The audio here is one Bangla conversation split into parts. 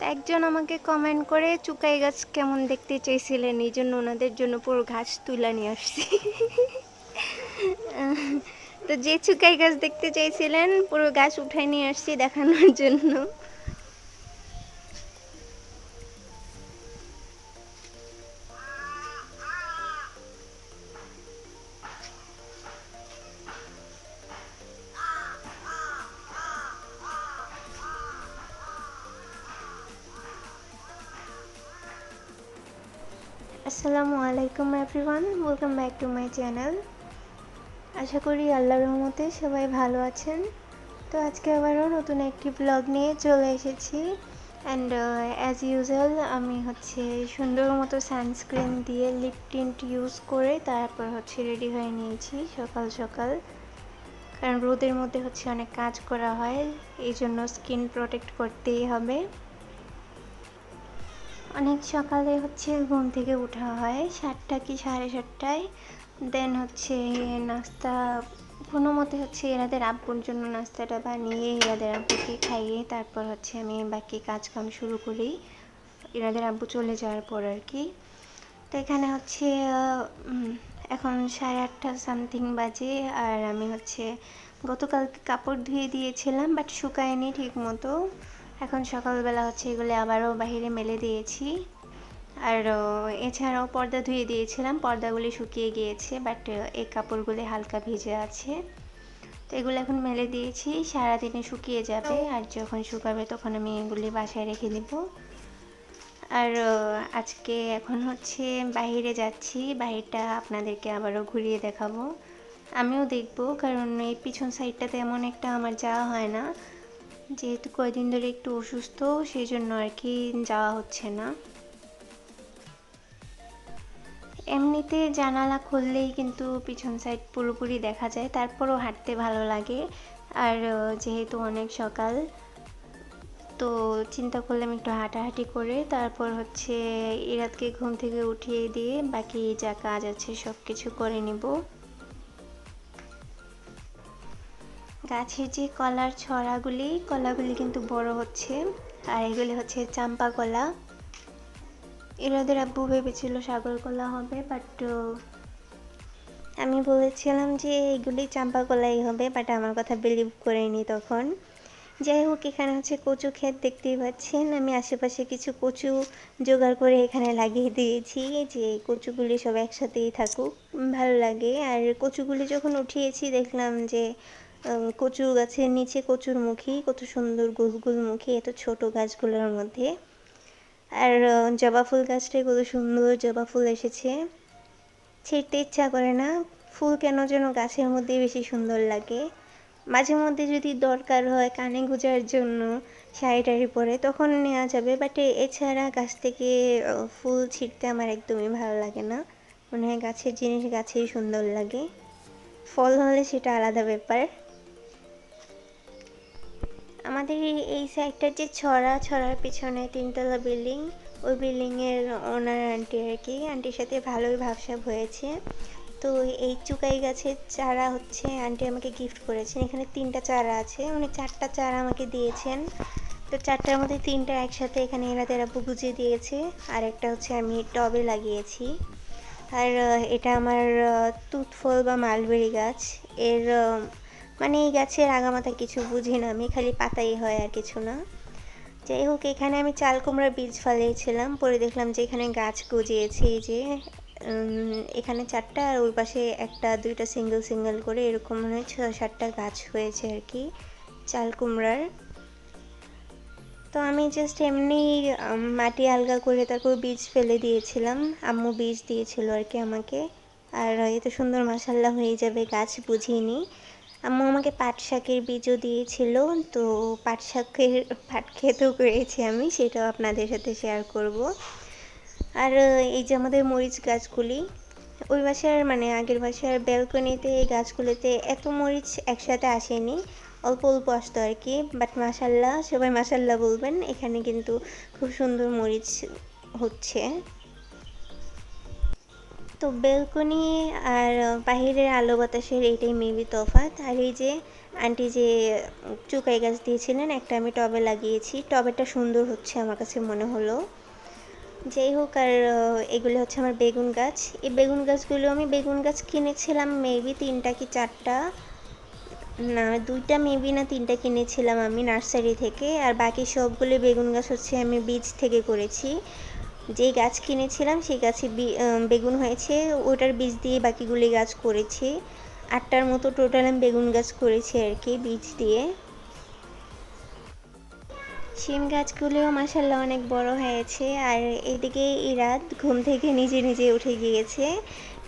একজন আমাকে কমেন্ট করে, চুকাই গাছ কেমন দেখতে চাইছিলেন? এই জন্য ওনাদের জন্য পুরো ঘাস তুলে নিয়ে আসছি। তো যে চুকাই গাছ দেখতে চাইছিলেন, পুরো গাছ উঠাই নিয়ে আসছি দেখানোর জন্য। আসসালামু আলাইকুম everyone, welcome back to my channel. আশা করি আল্লাহর রহমতে সবাই ভালো আছেন। তো আজকে আবারও নতুন একটি ব্লগ নিয়ে চলে এসেছি। অ্যান্ড অ্যাজ ইউজুয়াল আমি হচ্ছে সুন্দর মতো সানস্ক্রিন দিয়ে লিপ টিন্ট ইউজ করে তারপর হচ্ছে রেডি হয়ে নিয়েছি সকাল সকাল। কারণ রোদের মধ্যে হচ্ছে অনেক কাজ করা হয়, এই জন্য স্কিন প্রোটেক্ট করতেই হবে। অনেক সকালে হচ্ছে ঘুম থেকে ওঠা হয়, সাতটা কি সাড়ে সাতটায়। দেন হচ্ছে নাস্তা, কোনো মতে হচ্ছে এনাদের আব্বুর জন্য নাস্তাটা বানিয়ে এনাদের আব্বুকে খাইয়ে তারপর হচ্ছে আমি বাকি কাজকাম শুরু করি। এরাদের আব্বু চলে যাওয়ার পর আর কি। তো এখানে হচ্ছে এখন সাড়ে আটটা সামথিং বাজে আর আমি হচ্ছে গতকাল কাপড় ধুয়ে দিয়েছিলাম বাট শুকায়নি ঠিক মতো এখন সকালবেলা হচ্ছে এগুলো আবারও বাহিরে মেলে দিয়েছি। আর এছাড়াও পর্দা ধুয়ে দিয়েছিলাম, পর্দাগুলি শুকিয়ে গিয়েছে, বাট এই কাপড়গুলি হালকা ভিজে আছে। তো এগুলো এখন মেলে দিয়েছি, সারাদিনে শুকিয়ে যাবে, আর যখন শুকাবে তখন আমি এগুলি বাসায় রেখে দেব। আর আজকে এখন হচ্ছে বাহিরে যাচ্ছি বাহিরটা আপনাদেরকে আবারও ঘুরিয়ে দেখাবো। আমিও দেখব, কারণ এই পিছন সাইডটাতে এমন একটা আমার যাওয়া হয় না। যেহেতু কয়দিন ধরে একটু অসুস্থ সেই জন্য আর কি যাওয়া হচ্ছে না। এমনিতে জানালা খুললেই কিন্তু পিছন সাইড পুরোপুরি দেখা যায়, তারপরও হাঁটতে ভালো লাগে। আর যেহেতু অনেক সকাল, তো চিন্তা করলাম একটু হাঁটাহাঁটি করে, তারপর হচ্ছে ইরাতকে ঘুম থেকে উঠিয়ে দিয়ে বাকি যা কাজ আছে সব কিছু করে নিব। গাছের যে কলার ছড়াগুলি, কলাগুলি কিন্তু বড় হচ্ছে। আর এগুলি হচ্ছে চাম্পা কলা। এরাদের আব্বু ভেবেছিল সাগর কলা হবে বাট আমি বলেছিলাম যে এগুলি চাম্পা কলাই হবে বাট আমার কথা বিলিভ করেনি তখন। যাই হোক, এখানে হচ্ছে কচু ক্ষেত দেখতেই পাচ্ছেন। আমি আশেপাশে কিছু কচু জোগাড় করে এখানে লাগিয়ে দিয়েছি, যে কচুগুলি সব একসাথেই থাকুক, ভালো লাগে। আর কচুগুলি যখন উঠিয়েছি, দেখলাম যে কচু গাছের নিচে কচুর মুখী, কত সুন্দর গোল গোল মুখী, এত ছোট গাছগুলোর মধ্যে। আর জবা ফুল গাছটায় কত সুন্দর জবা ফুল এসেছে। ছিঁড়তে ইচ্ছা করে না, ফুল কেন যেন গাছের মধ্যে বেশি সুন্দর লাগে। মাঝে মধ্যে যদি দরকার হয় কানে গুজার জন্য শাড়ি টাড়ি পরে, তখন নেওয়া যাবে বাট এছাড়া গাছ থেকে ফুল ছিঁড়তে আমার একদমই ভালো লাগে না। মনে হয় গাছের জিনিস গাছেই সুন্দর লাগে। ফল হলে সেটা আলাদা ব্যাপার। আমাদের এই সাইডটার যে ছড়া, ছড়ার পিছনে তিনতলা বিল্ডিং ওই বিল্ডিংয়ের ওনার আন্টি আর কি আন্টির সাথে ভালোই ভাবসাব হয়েছে। তো এই চুকাই গাছের চারা হচ্ছে আন্টি আমাকে গিফট করেছেন। এখানে তিনটা চারা আছে, উনি চারটা চারা আমাকে দিয়েছেন। তো চারটার মধ্যে তিনটা একসাথে এখানে এরা আব্বু গুজিয়ে দিয়েছে, আর একটা হচ্ছে আমি টবে লাগিয়েছি। আর এটা আমার তুতফল বা মালবেরি গাছ। এর মানে এই গাছের আগামাথা কিছু বুঝি না, আমি খালি পাতাই হয় আর কিছু না। যাই হোক, এখানে আমি চাল কুমড়ার বীজ ফেলিয়েছিলাম পরে দেখলাম যে এখানে গাছ গজিয়েছে, এই যে এখানে চারটা আর ওই পাশে একটা, দুইটা সিঙ্গেল সিঙ্গেল করে এরকম মনে হয় ছ, সাতটা গাছ হয়েছে আর কি চাল কুমড়ার তো আমি জাস্ট এমনি মাটি আলগা করে তারপর বীজ ফেলে দিয়েছিলাম, আম্মু বীজ দিয়েছিল আর কি আমাকে। আর এত সুন্দর মাসাল্লা হয়ে যাবে, গাছ বুঝিনি। আম্মু আমাকে পাট শাকের বীজও দিয়েছিল, তো পাট শাকের পাট খেতেও করেছি আমি, সেটাও আপনাদের সাথে শেয়ার করব। আর এই যে আমাদের মরিচ গাছগুলি, ওই বাসার মানে আগের বাসার ব্যালকনিতে এই গাছগুলোতে এত মরিচ একসাথে আসেনি, অল্প অল্প আসতো আর কি বাট মাসাল্লাহ সবাই মাসাল্লাহ বলবেন, এখানে কিন্তু খুব সুন্দর মরিচ হচ্ছে। তো বেলকনি আর বাহিরের আলো বাতাসের এইটাই মেবি তফাৎ। আর এই যে আন্টি যে চুকাই গাছ দিয়েছিলেন, একটা আমি টবে লাগিয়েছি। টবেটা সুন্দর হচ্ছে আমার কাছে মনে হলো। যাই হোক, আর এগুলো হচ্ছে আমার বেগুন গাছ। এই বেগুন গাছগুলো আমি বেগুন গাছ কিনেছিলাম মেবি তিনটা কি চারটা? না, দুইটা মেবি না, তিনটা কিনেছিলাম আমি নার্সারি থেকে। আর বাকি সবগুলো বেগুন গাছ হচ্ছে আমি বীজ থেকে করেছি। যেই গাছ কিনেছিলাম, সেই গাছে বেগুন হয়েছে। ওটার বীজ দিয়ে বাকিগুলি গাছ করেছি। আটটার মতো টোটাল আমি বেগুন গাছ করেছি আর কি, বীজ দিয়ে। শিম গাছগুলিও মাসাল্লাহ অনেক বড় হয়েছে। আর এদিকে ইরাত ঘুম থেকে নিজে নিজে উঠে গিয়েছে।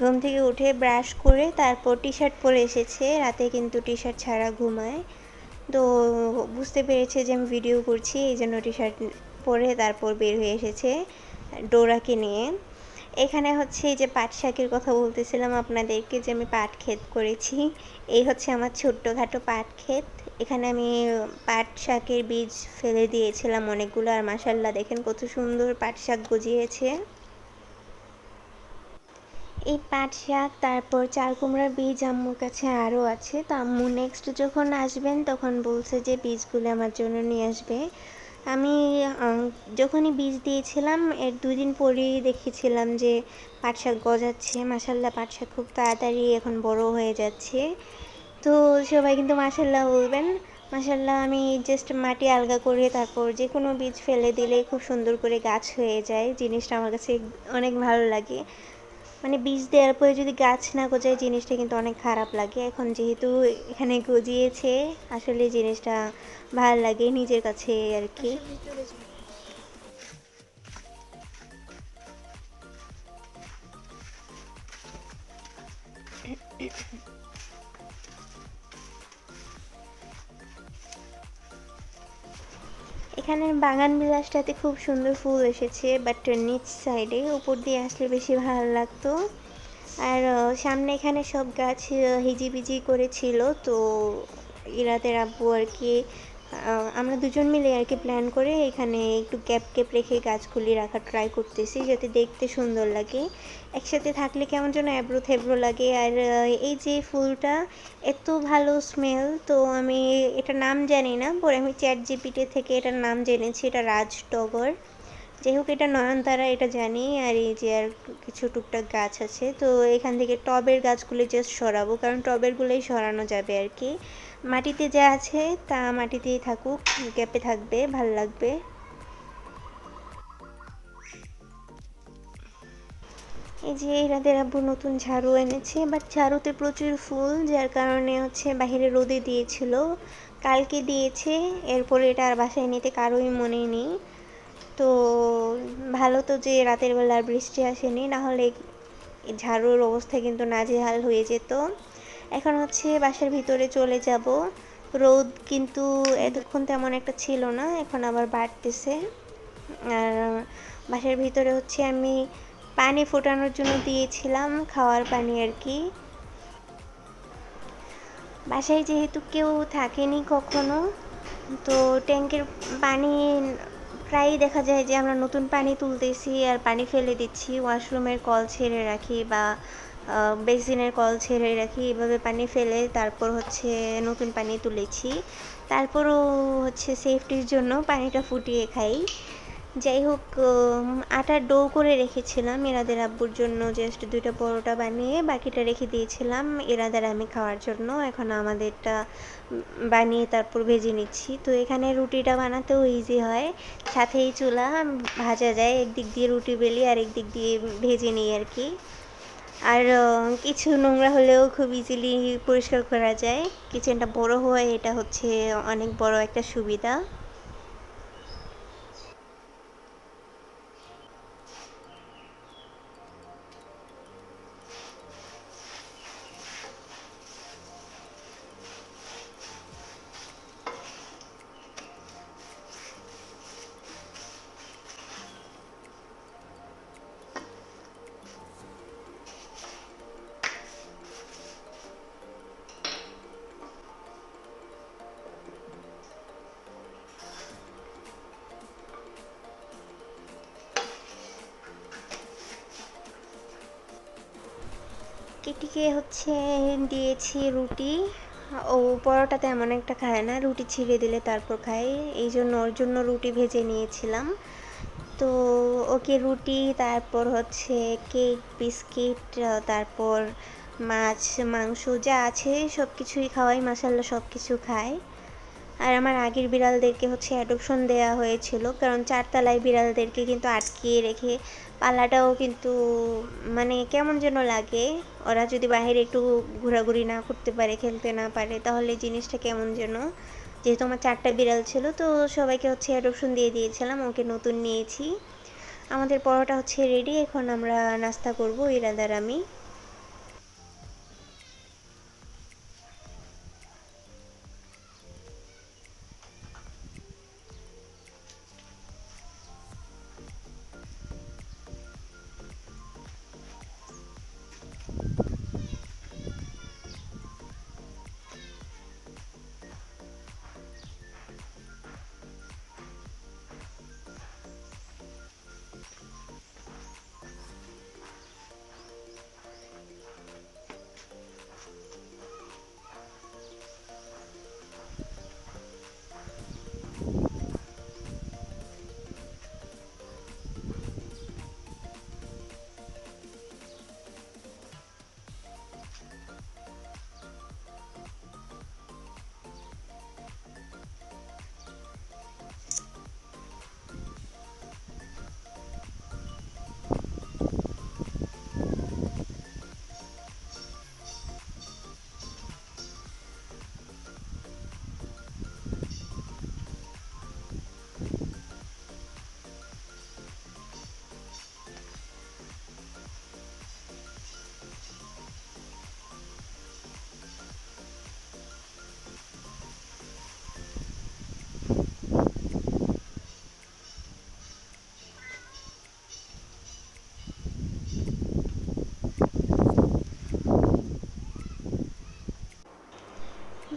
ঘুম থেকে উঠে ব্রাশ করে তারপর টি শার্ট পরে এসেছে। রাতে কিন্তু টি শার্ট ছাড়া ঘুমায়। তো বুঝতে পেরেছে যে আমি ভিডিও করছি, এই জন্য টি শার্ট পরে তারপর বের হয়ে এসেছে। ডোরাকে নিয়ে। এখানে হচ্ছে এই যে পাট শাকের কথা বলতেছিলাম আপনাদেরকে যে আমি পাট ক্ষেত করেছি, এই হচ্ছে আমার ছোট্টখাটো পাট ক্ষেত। এখানে আমি পাট শাকের বীজ ফেলে দিয়েছিলাম অনেকগুলো, আর মাসাল্লাহ দেখেন কত সুন্দর পাট শাক গজিয়েছে। এই পাট শাক, তারপর চাল কুমড়ার বীজ আম্মুর কাছে আরও আছে। তো আম্মু নেক্সট যখন আসবেন তখন বলছে যে বীজগুলো আমার জন্য নিয়ে আসবে। আমি যখনই বীজ দিয়েছিলাম, এর দুই দিন পরেই দেখেছিলাম যে পাট শাক গজাচ্ছে। মাসাল্লাহ পাট শাক খুব তাড়াতাড়ি এখন বড় হয়ে যাচ্ছে। তো সবাই কিন্তু মাসাল্লাহ বলবেন। মাসাল্লাহ আমি জাস্ট মাটি আলগা করে তারপর যে কোনো বীজ ফেলে দিলে খুব সুন্দর করে গাছ হয়ে যায়। জিনিসটা আমার কাছে অনেক ভালো লাগে। মানে বীজ দেওয়ার পরে যদি গাছ না গজায়, জিনিসটা কিন্তু অনেক খারাপ লাগে। এখন যেহেতু এখানে গজিয়েছে, আসলে জিনিসটা ভালো লাগে নিজের কাছে আর কি। এখানের বাগান বিলাসটাতে খুব সুন্দর ফুল এসেছে বাট নিচ সাইডে উপর দিয়ে আসলে বেশি ভালো লাগতো। আর সামনে এখানে সব গাছ হিজিবিজি করেছিল, তো ইরাদের আব্বু আর কি আমরা দুজন মিলে আর কি প্ল্যান করে এখানে একটু গ্যাপ গ্যাপ রেখে গাছগুলি রাখার ট্রাই করতেছি যাতে দেখতে সুন্দর লাগে। একসাথে থাকলে কেমন যেন অ্যাব্রো থেব্রো লাগে। আর এই যে ফুলটা এত ভালো স্মেল তো আমি এটা নাম জানি না, পরে আমি চ্যাট জিপিটি থেকে এটার নাম জেনেছি, এটা রাজ টগর যাই হোক, এটা নয়নতারা, এটা জানি। আর এই যে আর কিছু টুকটাক গাছ আছে, তো এখান থেকে টবের গাছগুলো জাস্ট সরাবো, কারণ টবেরগুলোই সরানো যাবে আর কি। মাটিতে যা আছে তা মাটিতেই থাকুক, গ্যাপে থাকবে, ভালো লাগবে। এই যে রাদের আব্বু নতুন ঝাড়ু এনেছে বাট ঝাড়ুতে প্রচুর ফুল, যার কারণে হচ্ছে বাহিরে রোদে দিয়েছিল, কালকে দিয়েছে, এরপরে এটা আর বাসায় নিতে কারোই মনে নেই। তো ভালো তো যে রাতের বেলা বৃষ্টি আসেনি না হলে ঝাড়ুর অবস্থা কিন্তু নাজেহাল হয়ে যেত। এখন হচ্ছে বাসার ভিতরে চলে যাব। রোদ কিন্তু এতক্ষণ তেমন একটা ছিল না, এখন আবার বাড়তেছে। আর বাসার ভিতরে হচ্ছে আমি পানি ফোটানোর জন্য দিয়েছিলাম খাওয়ার পানি আর কি। বাসায় যেহেতু কেউ থাকেনি কখনো, তো ট্যাঙ্কের পানি প্রায়ই দেখা যায় যে আমরা নতুন পানি তুলতেছি আর পানি ফেলে দিচ্ছি, ওয়াশরুমের কল ছেড়ে রাখি বা বেসিনের কল ছেড়ে রাখি, এভাবে পানি ফেলে তারপর হচ্ছে নতুন পানি তুলেছি। তারপরও হচ্ছে সেফটির জন্য পানিটা ফুটিয়ে খাই। যাই হোক আটার ডো করে রেখেছিলাম এরাদের আব্বুর জন্য জাস্ট দুইটা পরোটা বানিয়ে বাকিটা রেখে দিয়েছিলাম এরাদের আমি খাওয়ার জন্য। এখন আমাদেরটা বানিয়ে তারপর ভেজে নিচ্ছি। তো এখানে রুটিটা বানাতেও ইজি হয়। সাথেই চুলা ভাজা যায়, একদিক দিয়ে রুটি বেলি আর একদিক দিয়ে ভেজে নিই আর কি। আর কিছু নোংরা হলেও খুব ইজিলি পরিষ্কার করা যায়। কিচেনটা বড় হওয়ায় এটা হচ্ছে অনেক বড় একটা সুবিধা। কেটিকে হচ্ছে দিয়েছি রুটি। ও পরোটা তেমন একটা খায় না, রুটি ছিঁড়ে দিলে তারপর খায়। এই জন্য ওর জন্য রুটি ভেজে নিয়েছিলাম। তো ওকে রুটি, তারপর হচ্ছে কেক, বিস্কিট, তারপর মাছ, মাংস যা আছে সব কিছুই খাওয়াই মাসাল্লা সব কিছু খায়। আর আমার আগের বিড়ালদেরকে হচ্ছে অ্যাডপশন দেওয়া হয়েছিল, কারণ চারতলায় বিড়ালদেরকে কিন্তু আটকিয়ে রেখে পালাটাও কিন্তু মানে কেমন যেন লাগে। ওরা যদি বাহিরে একটু ঘোরাঘুরি না করতে পারে, খেলতে না পারে, তাহলে জিনিসটা কেমন যেন। যেহেতু আমার চারটা বিড়াল ছিল, তো সবাইকে হচ্ছে অ্যাডপশন দিয়ে দিয়েছিলাম, ওকে নতুন নিয়েছি। আমাদের পরোটা হচ্ছে রেডি এখন আমরা নাস্তা করব, ইরাদার, আমি।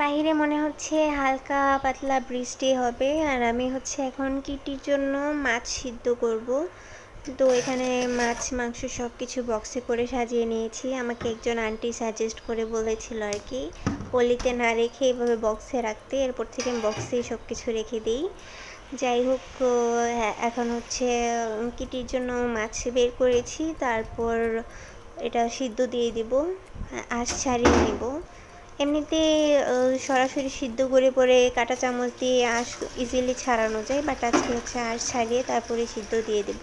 বাইরে মনে হচ্ছে হালকা পাতলা বৃষ্টি হবে, আর আমি হচ্ছে এখন কিটির জন্য মাছ সিদ্ধ করব। তো এখানে মাছ, মাংস সব কিছু বক্সে করে সাজিয়ে নিয়েছি। আমাকে একজন আন্টি সাজেস্ট করে বলেছিল আর কি, পলিতে না রেখে এভাবে বক্সে রাখতে, এরপর থেকে আমি বক্সেই সব কিছু রেখে দিই। যাই হোক এখন হচ্ছে কিটির জন্য মাছ বের করেছি, তারপর এটা সিদ্ধ দিয়ে দিব আর ছাড়িয়ে নেব। এমনিতে সরাসরি সিদ্ধ করে পরে কাঁটা চামচ দিয়ে আঁশ ইজিলি ছাড়ানো যায় বাট আজকে হচ্ছে আঁশ ছাড়িয়ে তারপরে সিদ্ধ দিয়ে দেব।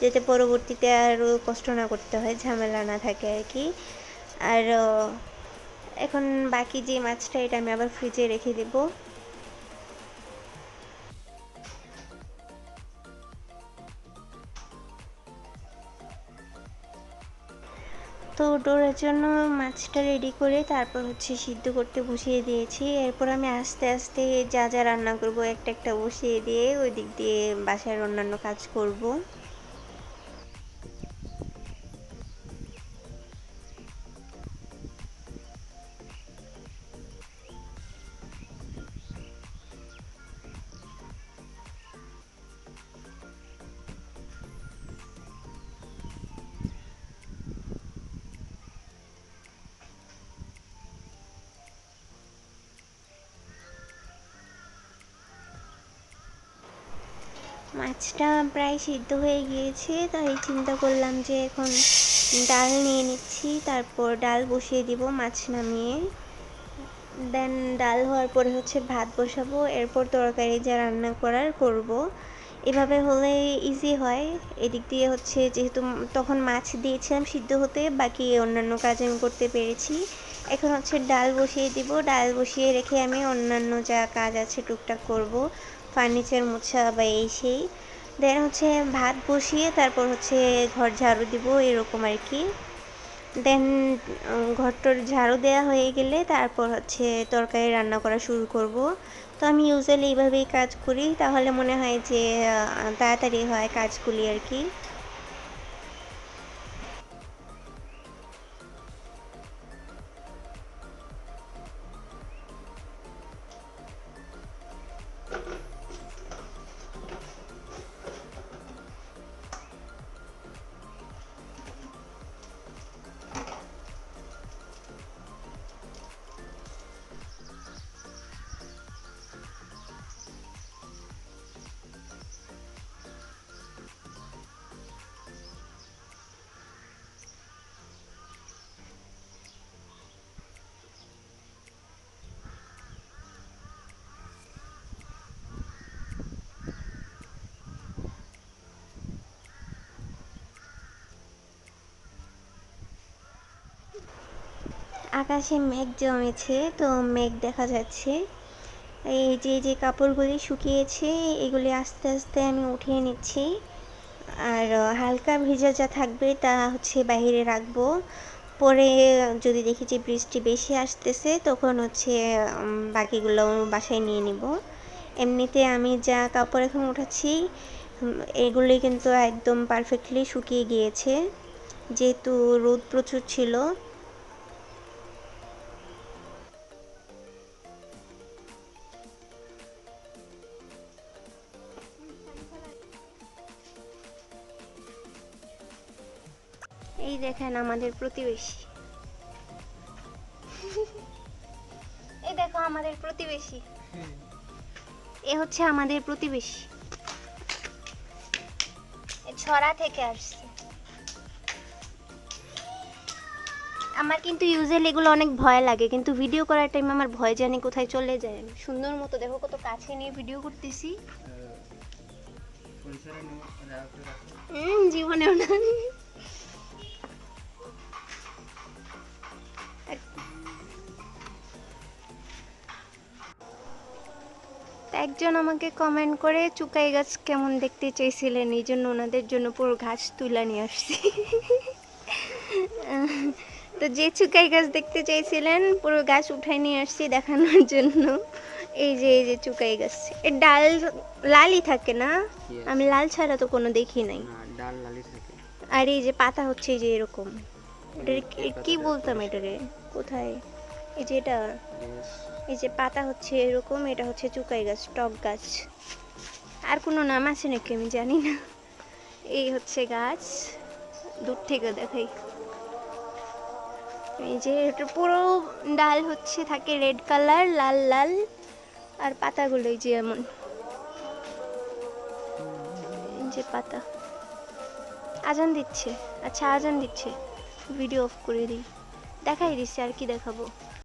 যাতে পরবর্তীতে আরও কষ্ট না করতে হয়, ঝামেলা না থাকে আর কি। আর এখন বাকি যে মাছটা, এটা আমি আবার ফ্রিজে রেখে দেবো। তো ডোরার জন্য মাছটা রেডি করে তারপর হচ্ছে সিদ্ধ করতে বসিয়ে দিয়েছি। এরপর আমি আস্তে আস্তে যা যা রান্না করব, একটা একটা বসিয়ে দিয়ে ওই দিক দিয়ে বাসার অন্যান্য কাজ করব। মাছটা প্রায় সিদ্ধ হয়ে গিয়েছে, তাই চিন্তা করলাম যে এখন ডাল নিয়ে নিচ্ছি, তারপর ডাল বসিয়ে দিব মাছ নামিয়ে। দেন ডাল হওয়ার পরে হচ্ছে ভাত বসাবো, এরপর তরকারি যা রান্না করার করব। এভাবে হলে ইজি হয়। এদিক দিয়ে হচ্ছে যেহেতু তখন মাছ দিয়েছিলাম সিদ্ধ হতে, বাকি অন্যান্য কাজ আমি করতে পেরেছি। এখন হচ্ছে ডাল বসিয়ে দিব। ডাল বসিয়ে রেখে আমি অন্যান্য যা কাজ আছে টুকটাক করব। ফার্নিচার মোছা বা এই সেই। দেন হচ্ছে ভাত বসিয়ে তারপর হচ্ছে ঘর ঝাড়ু দিব, এরকম আর কি দেন ঘরটর ঝাড়ু দেওয়া হয়ে গেলে তারপর হচ্ছে তরকারি রান্না করা শুরু করব। তো আমি ইউজুয়ালি এইভাবেই কাজ করি। তাহলে মনে হয় যে তাড়াতাড়ি হয় কাজগুলি আর কি আকাশে মেঘ জমেছে, তো মেঘ দেখা যাচ্ছে। এই যে যে কাপড়গুলি শুকিয়েছে, এগুলি আস্তে আস্তে আমি উঠিয়ে নিচ্ছি। আর হালকা ভিজা যা থাকবে, তা হচ্ছে বাইরে রাখব। পরে যদি দেখি যে বৃষ্টি বেশি আসতেছে, তখন হচ্ছে বাকিগুলো বাসায় নিয়ে নিব। এমনিতে আমি যা কাপড় এখন উঠাচ্ছি এগুলি কিন্তু একদম পারফেক্টলি শুকিয়ে গিয়েছে। যেহেতু রোদ প্রচুর ছিল এই দেখেন আমাদের প্রতিবেশী। এই দেখো আমাদের প্রতিবেশী। এ হচ্ছে আমাদের প্রতিবেশী। ছড়া থেকে আসছে। আমার কিন্তু ইউজুয়ালি এগুলো অনেক ভয় লাগে কিন্তু ভিডিও করার টাইম আমার ভয় জানি কোথায় চলে যায় সুন্দর মতো দেখো কত কাছে নিয়ে ভিডিও করতেছি। হুম জীবনেও না। একজন আমাকে কমেন্ট করে চুকাই গাছ কেমন দেখতে চেয়েছিলেন এই জন্য ওনাদের জন্য পুরো গাছ তুলে নিয়ে আসছি। তো যে চুকাই গাছ দেখতে চাইছিলেন পুরো গাছ উঠাই নিয়ে আসছি দেখানোর জন্য। এই যে এই যে চুকাই গাছ। এর ডাল লালই থাকে না? আমি লাল ছাড়া তো কোনো দেখি নাই। ডাল থাকে। আর এই যে পাতা হচ্ছে এই যে এরকম। কি-? বলতাম এটারে কোথায়? এই যে এটা এই যে পাতা হচ্ছে এরকম এটা হচ্ছে চুকাই গাছ টক গাছ। আর কোনো নাম আছে নাকি আমি জানি না। এই হচ্ছে গাছ দূর থেকে দেখাই। এই যে এটা পুরো ডাল হচ্ছে থাকে রেড কালার লাল লাল আর পাতাগুলো এই যে এমন। এই যে পাতা। আজান দিচ্ছে। আচ্ছা আজান দিচ্ছে। ভিডিও অফ করে দিই। দেখাই দিচ্ছি আর কি দেখাবো।